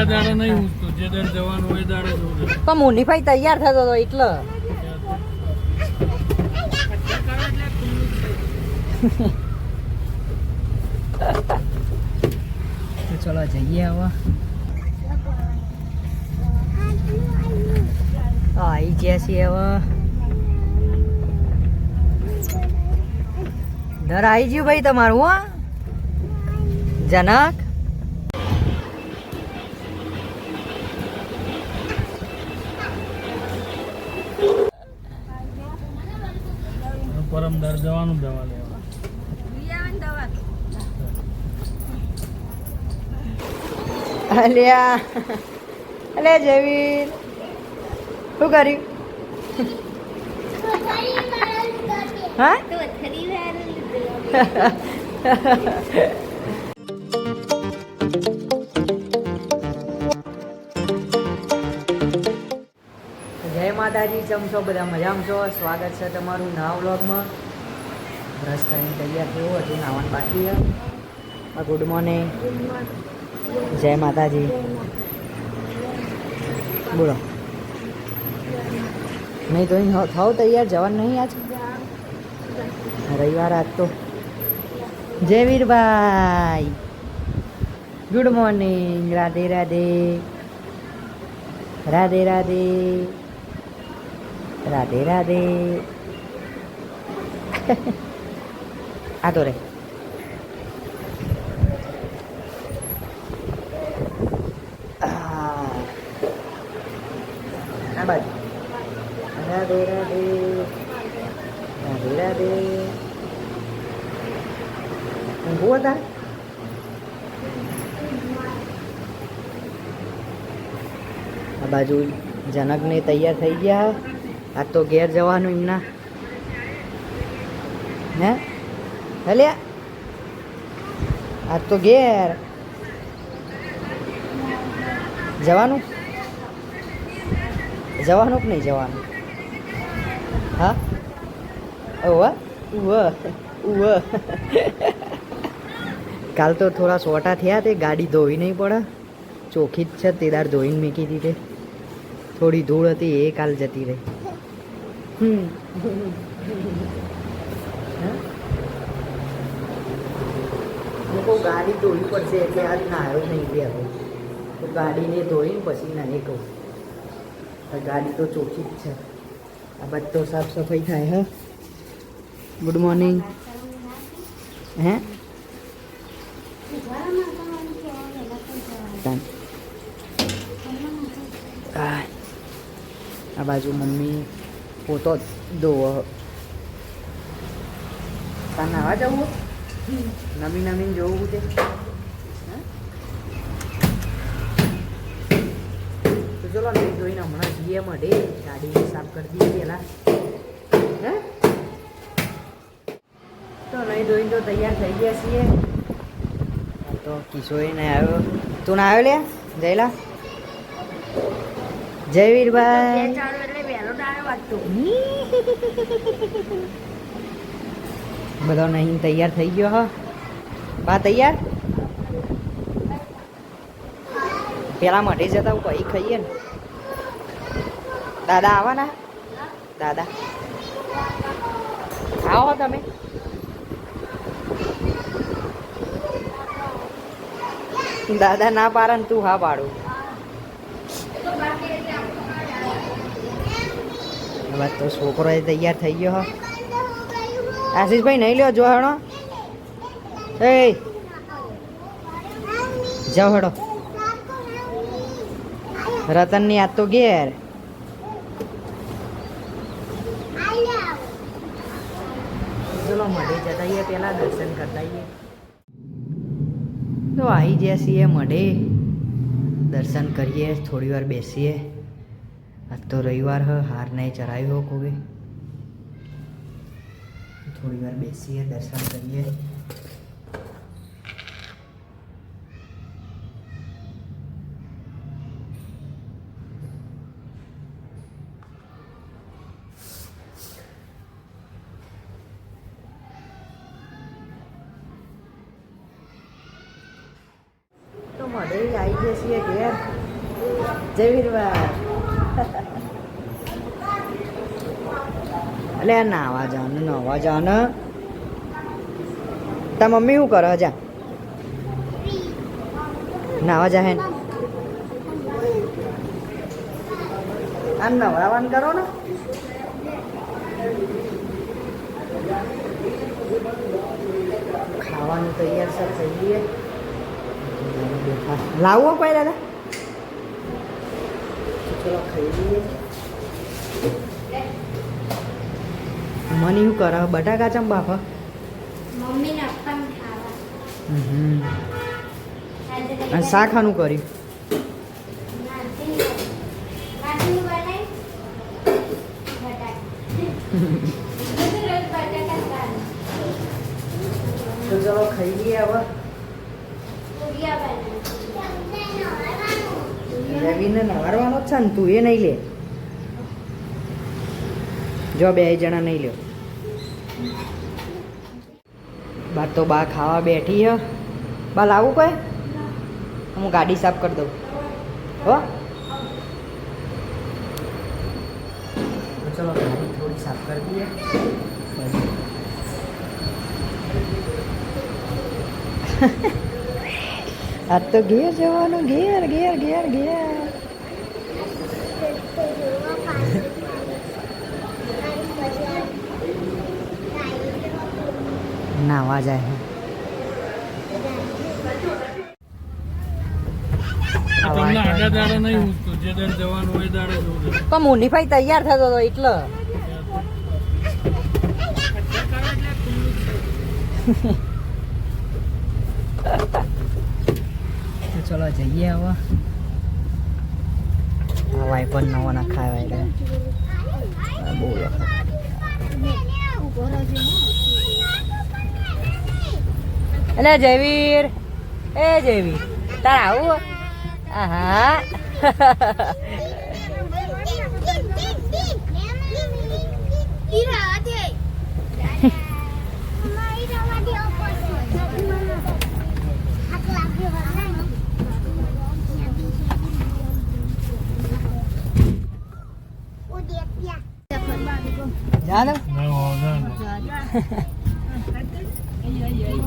બીજા દાડે નહીં ઊંચતું જે દાડે જવાનું હોય દાડે જ છે પણ મુનીભાઈ તૈયાર થતો હતો એટલે. ચલો જઈએ હવે. આવી ગયા છીએ હવે. ઘર આવી ગયું ભાઈ તમારું, હા. જનક. પરમ દર જવાનું દવા લેવા અલ્યા. અલે જયવીર શું કર્યું? હા? માતાજી કેમ છો, બધા મજામાં છો? સ્વાગત છે તમારું નવા વ્લોગમાં. બ્રશ કરીને તૈયાર થયું, હજુ નાવાનું બાકી છે. ગુડ મોર્નિંગ જય માતાજી. બોલો. નહીં તો થાવ તૈયાર, જવાનું નહીં આજ? રવિવાર આજ તો. જય Virbhai. Good morning Radhe Radhe. Radhe Radhe. Radhe Radhe આ તો રે આ આ બાજુ રાધે રાધે રાધે રાધે ઊંઘવું હતા આ બાજુ જનકને તૈયાર થઈ ગયા આજ તો ઘેર જવાનું એમના હે? હલ્યા આજ તો ઘેર. જવાનું? જવાનું કે નહીં જવાનું? હા? ઓવ ઉવ ઉવ કાલ તો થોડા સોટા થયા તે, ગાડી ધોવી નહીં પડે. ચોખ્ખી જ છે તે દાર ધોઈને મૂકી દીધી. થોડી ધૂળ હતી, એ કાલ જતી રહી. હું ગાડી ધોવી પડશે એટલે આજ નાયો નહીં બે હવે. તો ગાડીને ધોઈને પછી ના એ કહું ગાડી તો ચોખ્ખી જ છે. આ બધો સાફ સફાઈ થાય, હા? ગુડ મોર્નિંગ હે? આ બાજુ મમ્મી પોતો ધોવો તાન નાવા જવું? નમી નમીને જોવું હે? તો ચલો નહીં જોઈને હમણાં જઈએ મળે ગાડી સાફ કરી દઈએ પેલા હે? તો નહીં ધોઈને તો તૈયાર થઈ ગયા છીએ. તો કિશોરી નહીં આવ્યો. તું ના આવ્યો લે? જયલા? જય વીરભાઈ બધો નહીં, તૈયાર થઈ ગયો, હા. બા, તૈયાર? પેલા મઢે જતા હું કઈ ખાઈએ ને. દાદા આવવાના? દાદા. આવો તમે. દાદા ના પાડે તું હા પાડું. બસ તો છોકરો એ તૈયાર થઈ ગયો હો. આશીષભાઈ નહીં લ્યો જો હેડો એ જાઓ હેડો રતનની આ તો ઘેર. ચલો મઢે જતા આવીએ દર્શન કરતા આવીએ. તો આવી જ્યાં છીએ મઢે. દર્શન કરીએ, થોડી વાર બેસીએ. આજ તો રવિવાર હ હાર નહીં ચરાવ્યો કોઈ થોડી વાર બેસીએ દર્શન કરીએ તો મળે આવી ગયા છીએ ઘેર જય વીરવાર આ નાવા જાન નાવા જાન તા મમ્મી શું કરે? જા નાવા જા હે ને. આ નવરાવાન કરો ને. ખાવાનું તૈયાર સર લાવવો કોઈ દાદા. ચલો ખાઈ લઈએ. મને શું કરે બટાકા ચમ બાફ? મમ્મીને ખાવા. શાખાનું કર્યું? તો ચલો ખાઈ લઈએ હવે. રવિને નવારવાનો જ છે ને તું એ નહીં લે. જો બે જણા નહીં લ્યો. બા તો બા ખાવા બેઠી હ. બા લાવું કોઈ? હું ગાડી સાફ કરી દઉં. હો? ચલો ગાડી થોડી સાફ કરી દઈએ. આજ તો ઘેર જવાનું ઘેર ઘેર ઘેર ઘેર નાવા જાય આ તમને આગા દાડે નહીં મૂકતું જે દાડે જવાનું હોય એ દાડે જવું છે પણ મુનિભાઈ તૈયાર થતો હતો એટલે. ચલો જઈએ હવે. આ પણ નવો ના ખાવા એટલે એટલે જયવીર. એ જયવીર તાર આવું આહા. જા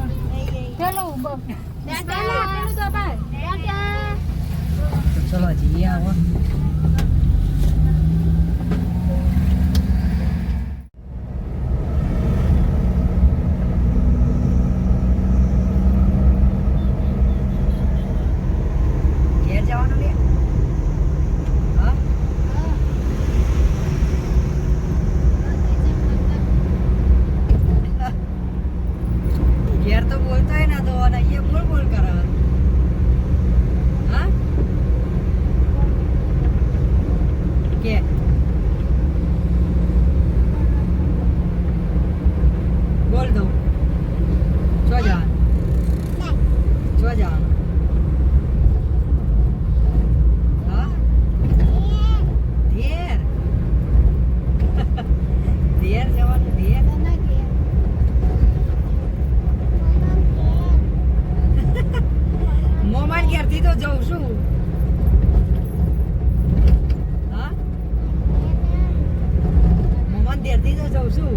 ને ઊભો. ચલો ચલો જઈએ હવે ઘેર જવાનું લે હા ઘેર તો બોલતો હોય ના તો અને અહીંયા બોલ બોલ કરે હા કે બોલ દઉં છો જવાનું છો જવાનું હા ઘેર ઘેર જવાનું ઘેર મોમાન ઘેરથી તો જઉં છું હા મોમાન ઘેરથી તો જઉં છું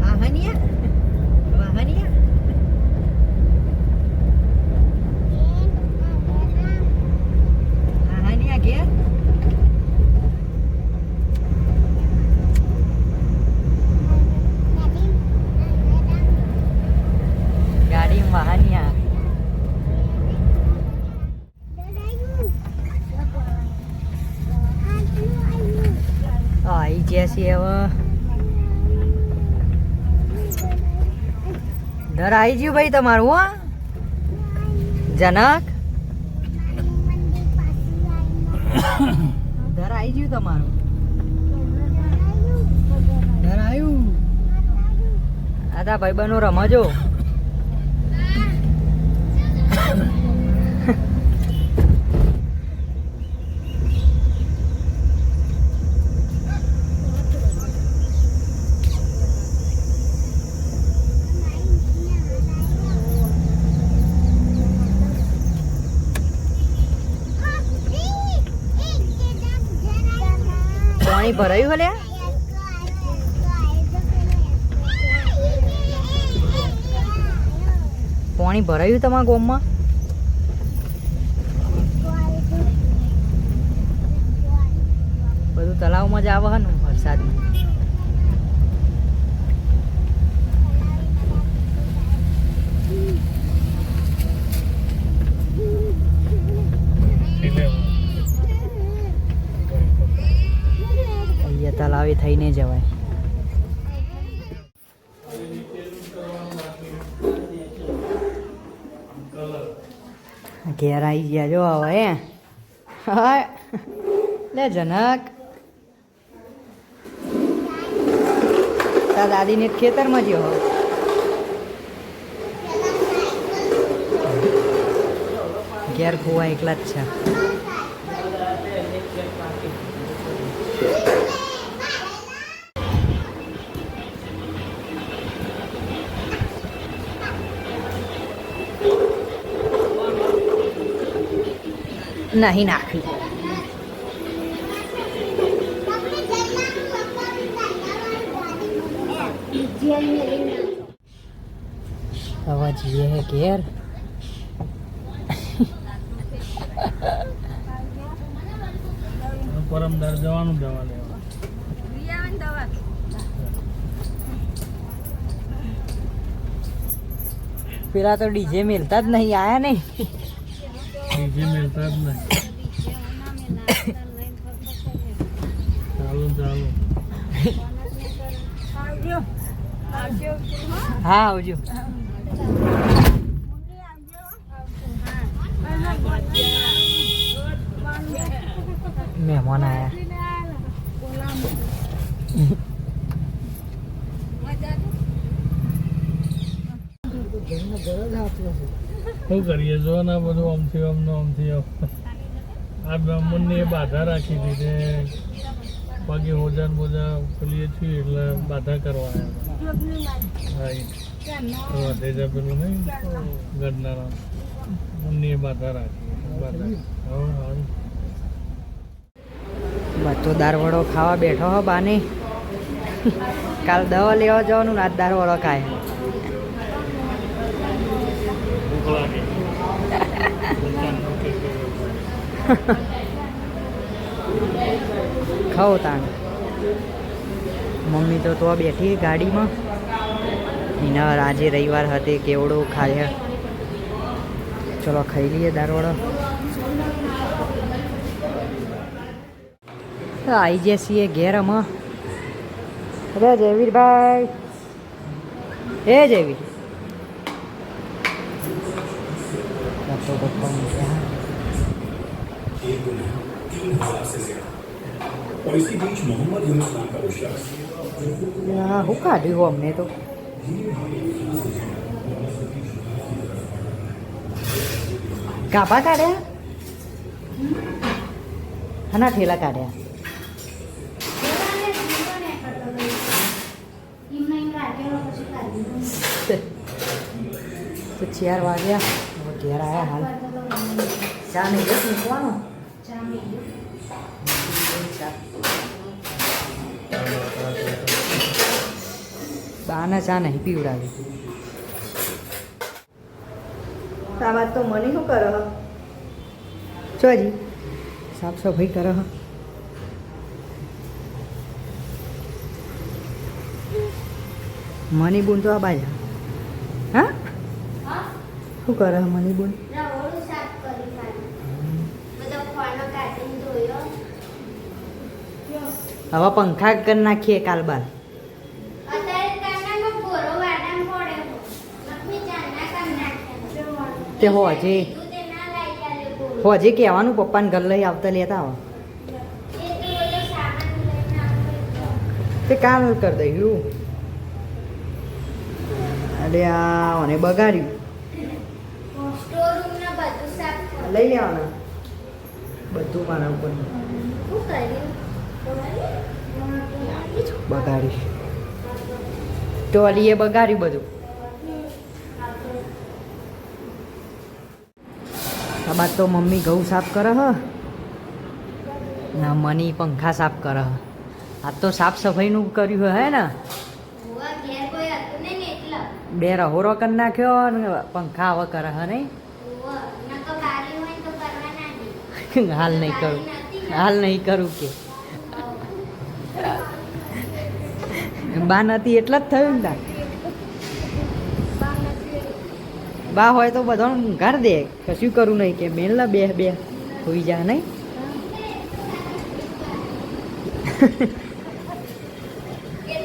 વાહનિયા વાહનિયા વાહનિયા ઘેર ગાડી વાહનિયા આવી ગયા છીએ હવે ઘર આવી ગયું ભાઈ તમારું, હા? જનક? ઘર આવી ગયું તમારું? ઘર આવ્યું ભાઈ બનો રમજો. પાણી ભરાયું હલે પાણી ભરાયું તમારા ગોમમાં? બધું તલાવમાં જ આવે ને વરસાદમાં એટલે થઈને જવાય. ઘેર આવી ગયા જો હવે હા? લે જનક. તાર દાદીને ખેતરમાં ગયો હોય ઘેર ખોવા એકલા જ છે. નહીં નાખવી અવાજ જઈએ હે ઘેર પરમદાર જવાનું દવા લેવા પેલા તો ડીજે મેલતા જ નહીં આયા નહીં. ડીજે મિલતા જ નહીં. ચાલુ ચાલુ. હા આવજો. મહેમાન આયા. શું કરીએ? જો ને બધું આમથી આમ ને આમથી આમ. આ બ્રાહ્મણની એ બાધા રાખી દીધી બાકી હોજાન બોજા પેલી છીએ એટલે બાધા કરવા આવ્યા વધે ઈ. પેલું નહીં? ગડનારા મુન્ની એ બાધા રાખી. બાધા. હારું બધો દારવડો ખાવા બેઠો હો બાને. કાલ દવા લેવા જવાનું ને દારવડો ખાય. ખાઓ તાણ. મમ્મી તો તો બેઠી ગાડીમાં. એના આજે રવિવાર હતી કેવડો ખાય ચલો ખાઈ લઈએ દારવાળો. આવી જઈએ છીએ ઘેર અમે અરે જયવીરભાઈ. હે જયવીર. इसी बीच मोहम्मद यूनुस नाम का वो शख्स હા હું કાઢ્યું અમને તો કાપા કાઢ્યા હના ઠેલા કાઢ્યા તો ચાર વાગ્યા હવે ઘેર આવ્યા હાલ ચા નહીં જસ મૂકવાનો ચા બાના ચા નહીં પીવડાવી. આ વાત તો મને શું કરો છો સાફ સફાઈ કરો હ. મની બુન તો આ બાજા. હા? શું કરે મની બુન હવે પંખા કરી નાખીએ કાલ બાર. તે હોજે. હોજે કહેવાનું, પપ્પાને ઘર લઈ આવતા લેતા આવો. તો કામ કરી દઈયું અરે આ અને બગાડ્યું. લઈ લેવાના. બધું મારા ઉપર. શું બગાડીશ. ટોલીએ બગાડ્યું બધું. બાદ તો મમ્મી ઘઉં સાફ કરે હ. ના મની પંખા સાફ કરે હ. આ તો સાફ સફાઈનું કર્યું હે ને? બે રહોરો કરી નાખ્યો પંખા હવે કરે હ નહીં? હાલ નહીં કરું. હાલ નહીં કરું કે. બા નથી એટલે જ થયું ને તાર બા હોય તો બધાને ઊંઘાડ દે. કશું કરું નહીં કે બેન લા બે બે. હોઈ જા નહીં.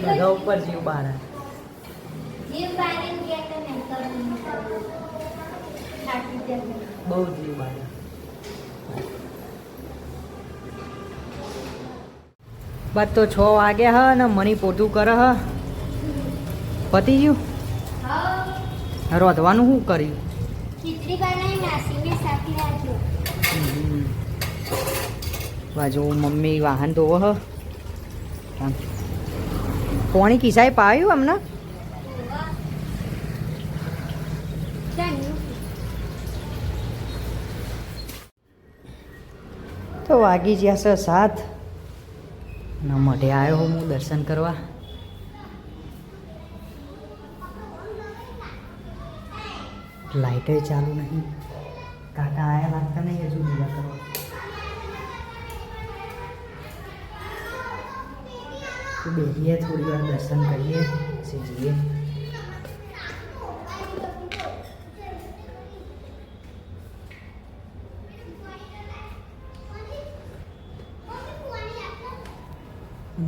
બધા ઉપર જીવ બારા. બહુ જીવ બારા. બસ તો છ વાગ્યા હ ને મણી પોતું કરે હ. પતી ગયું? રોધવાનું શું કર્યું? ખીચડી બનાવી નાસીને સાથી રાખજો. બાજુ મમ્મી વાહન ધોવો હ. પોણી કિસાએ પાયું અમને તો વાગી જ્યાં છે સાત. ના મઢે આવ્યો હું દર્શન કરવા. લાઇટે ચાલુ નહીં. કાકા આયા લાગતા નહીં હજુ બીજા કરો તો બેસીએ થોડી વાર દર્શન કરીએ, પછી જઈએ.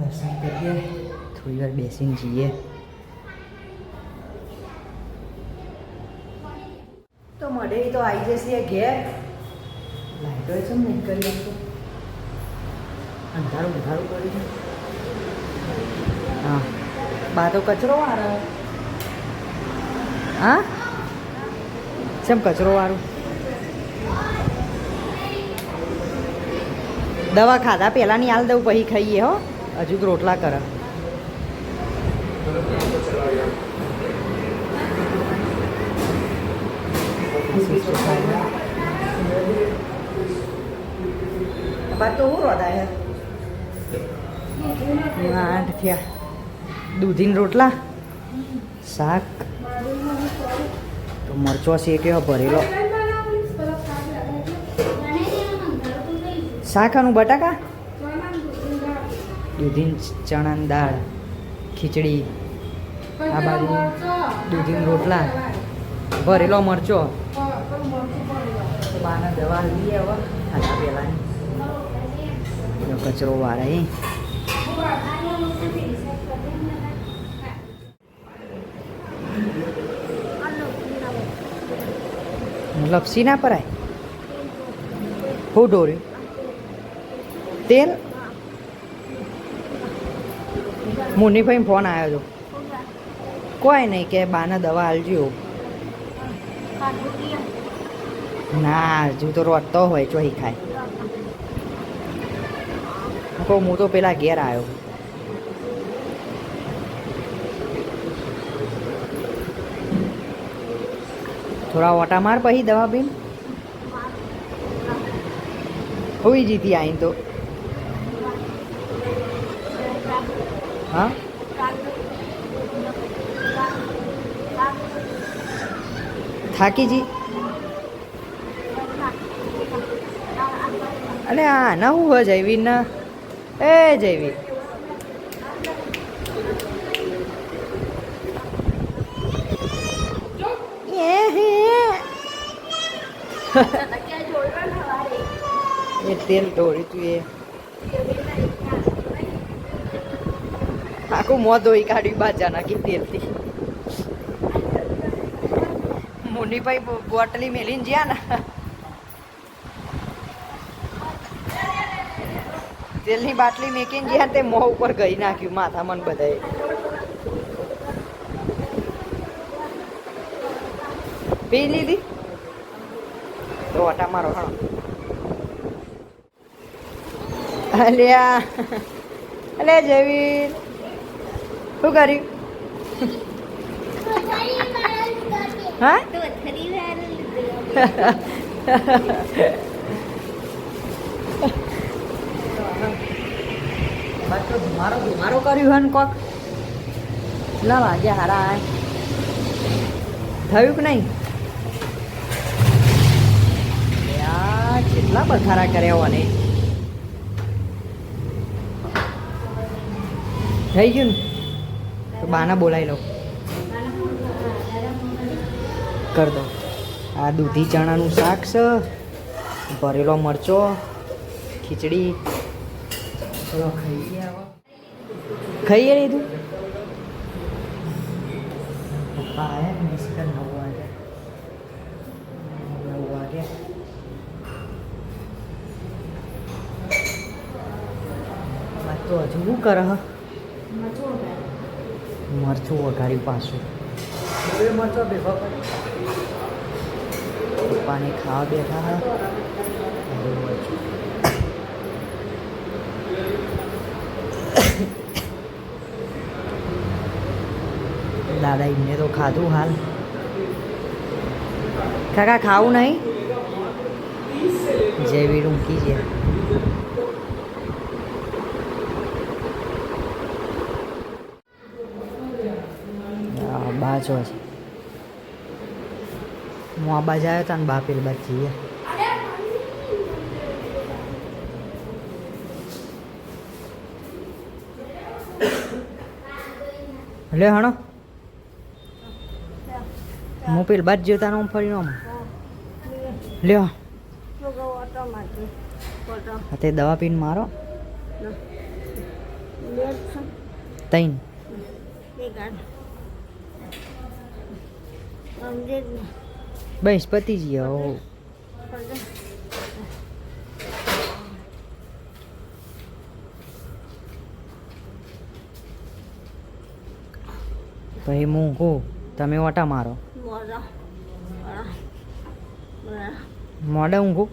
દર્શન કરીએ, થોડી વાર બેસીને જઈએ તો મળે તો આવી જશે ઘેર. લાઈટો છે ને કરી આપતો અંધારું અંધારું કરી દે. હા. બા તો કચરો વાળો. હા? કેમ કચરો વાળું? દવા ખાધા પહેલાંની હાલ દઉં પછી ખાઈએ હો. હજુ રોટલા કરે. રોદાય આઠ થયા. દૂધીન રોટલા, શાક. તો મરચો શેક્યો ભરેલો? શાક આનું બટાકા? દૂધીન ચણાની દાળ, ખીચડી. આ બાજુ દૂધીન રોટલા. ભરેલો મરચો. બાના દવા લઈએ હવે ખાતા પહેલાંની. લપસી ના પરાય? હું ડોર્યું તેલ? મુનિભાઈ ફોન આવ્યો હતો કોઈ નહીં કે બાના દવા આલજો. ના, હજુ તો રોટતો હોય ચોહી ખાય. હું કહું હું તો પેલા ઘેર આવ્યો થોડા ઓટા માર પછી દવા બીન હોઈ જીતી આઈ તો. હા? થાકી જી. અલે આ ના હું હોય જૈવી ના એ જૈવી એ તેલ ઢોળી તું એ. આખું મોં ધોઈ કાઢ્યું બાજા નાખી તેલથી. મુનિભાઈ બોટલી મેલીને જ્યાં ને તેલની બાટલી મેકીને ગયા તે મોં ઉપર ગઈ નાખ્યું માથા મન બધાએ. પી લીધી? તો ઓટા મારો હણો. અલ્યા અલે જેવી શું કર્યું? હા? ધુમારો કર્યું હોય ને કોક? લા વાગ્યા હારા થયું કે નહીં? કેટલા પથારા કર્યા હોને થઈ ગયું ને? તો બાના બોલાવી લો. કર દો. આ દૂધી ચણાનું શાક છે. ભરેલો મરચો, ખીચડી. ચલો ખાઈએ. આવો ખાઈએ લીધું પપ્પા આવ્યા કર નવ વાગે. નવ વાગે. તો હજુ શું કરે હ? મરચું વઘાર્યું પાછું. મરચો ભેગો પપ્પાને ખાવા બેઠા હા. મરચું. દાદા, એમને તો ખાધું હાલ. કાકા, ખાવું નહીં? જેવી રૂંકી છે. બાજો છે. હું આ બાજ આવ્યો હતા ને બા પેલી બાજ જઈએ. લે હણો. હું પેલી બાજ જોતા હું ફરીને આમ લ્યો તે દવા પીને મારો. તૈન. બસ પતી જઈએ પછી હું કહું તમે ઓટા મારો. મોડે ઊંઘું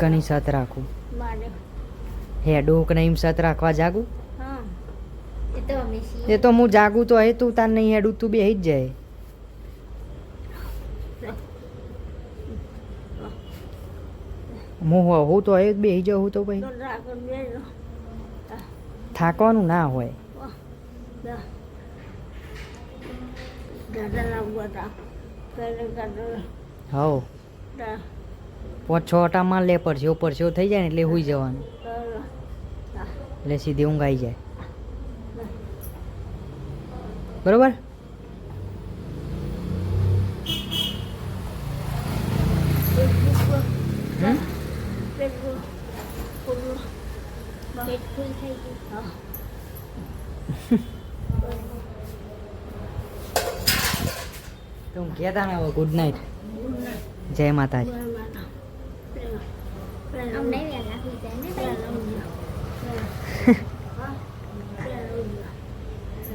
કની સાથ રાખું? હેડો કે નહીં સાથ રાખવા જાગું? એ તો એ હું જાગું તો હે તું તાર નહીં હેડું તું બેહી જ જાય. હું હું તો હે બેહી જાઉં તો પછી થાકવાનું ના હોય હવ. પાંચ છ અટામાં લે પરસ્યો પરસ્યો થઈ જાય ને એટલે હુઈ જવાનું. એટલે સીધી ઊંઘ આવી જાય. બરોબર હમ? પેટ ફૂલ થઈ ગયું તો કહેતા ને હવે ગુડ નાઇટ જય માતાજી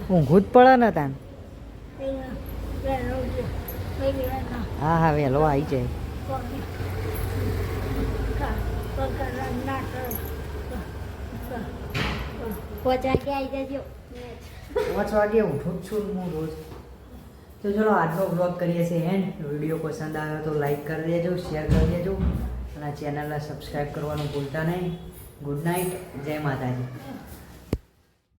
હું ઊંઘું પડે ને તાન હા હા વહેલો આવી જાય પાંચ કે આવી જજો પાંચ વાગે ઉઠું જ છું હું રોજ. તો ચલો આજનો બ્લોગ કરીએ છીએ એન્ડ વીડિયો પસંદ આવ્યો તો લાઈક કરી દેજો શેર કરી દેજો અને ચેનલને સબસ્ક્રાઈબ કરવાનું ભૂલતા નહીં. ગુડ નાઇટ જય માતાજી.